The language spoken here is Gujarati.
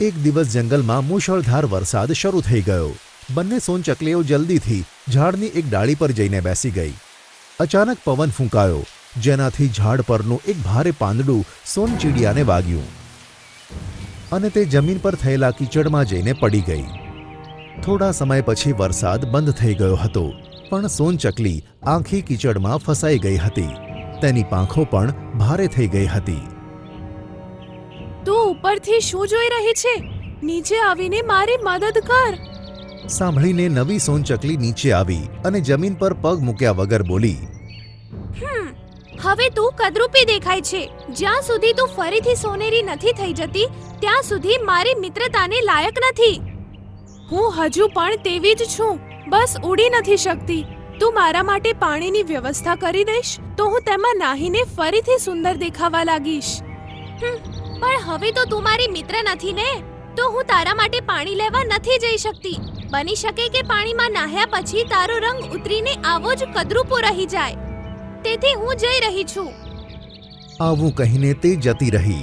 એક દિવસ જંગલમાં મુશળધાર વરસાદ શરૂ થઈ ગયો. બંને સોનચકલીઓ જલ્દીથી ઝાડની એક ડાળી પર જઈને બેસી ગઈ. અચાનક પવન ફૂંકાયો, જેનાથી ઝાડ પરનું એક ભારે પાંદડું સોનચીડિયાને વાગ્યું. અને તે જમીન પર થયેલા કીચડમાં જઈને પડી ગઈ. થોડા સમય પછી વરસાદ બંધ થઈ ગયો હતો, પણ સોનચકલી આંખી કીચડમાં ફસાઈ ગઈ હતી. તેની પાંખો પણ ભારે થઈ ગઈ હતી. તું ઉપરથી શું જોઈ રહી છે? નીચે આવીને મારી મદદ કર. સાંભળીને નવી સોનચકલી નીચે આવી અને જમીન પર પગ મૂક્યા વગર બોલી હવે તું કદરૂપી દેખાય છે. જ્યાં સુધી તું ફરીથી સોનેરી નથી થઈ જતી ત્યાં સુધી મારી મિત્રતાને લાયક નથી. હું હજુ પણ તેવી જ છું. બસ ઉડી નથી શકતી. તું મારા માટે પાણીની વ્યવસ્થા કરી દઈશ તો હું તેમાં નાહીને ફરીથી સુંદર દેખાવા લાગીશ. હમ, પણ હવે તો તું મારી મિત્ર નથી ને? તો હું તારા માટે પાણી લેવા નથી જઈ શકતી. બની શકે કે પાણીમાં નાહ્યા પછી તારો રંગ ઉતરીને આવો જ કદરૂપો રહી જાય. તેથી હું જઈ રહી છું. આવું કહીને તે જતી રહી.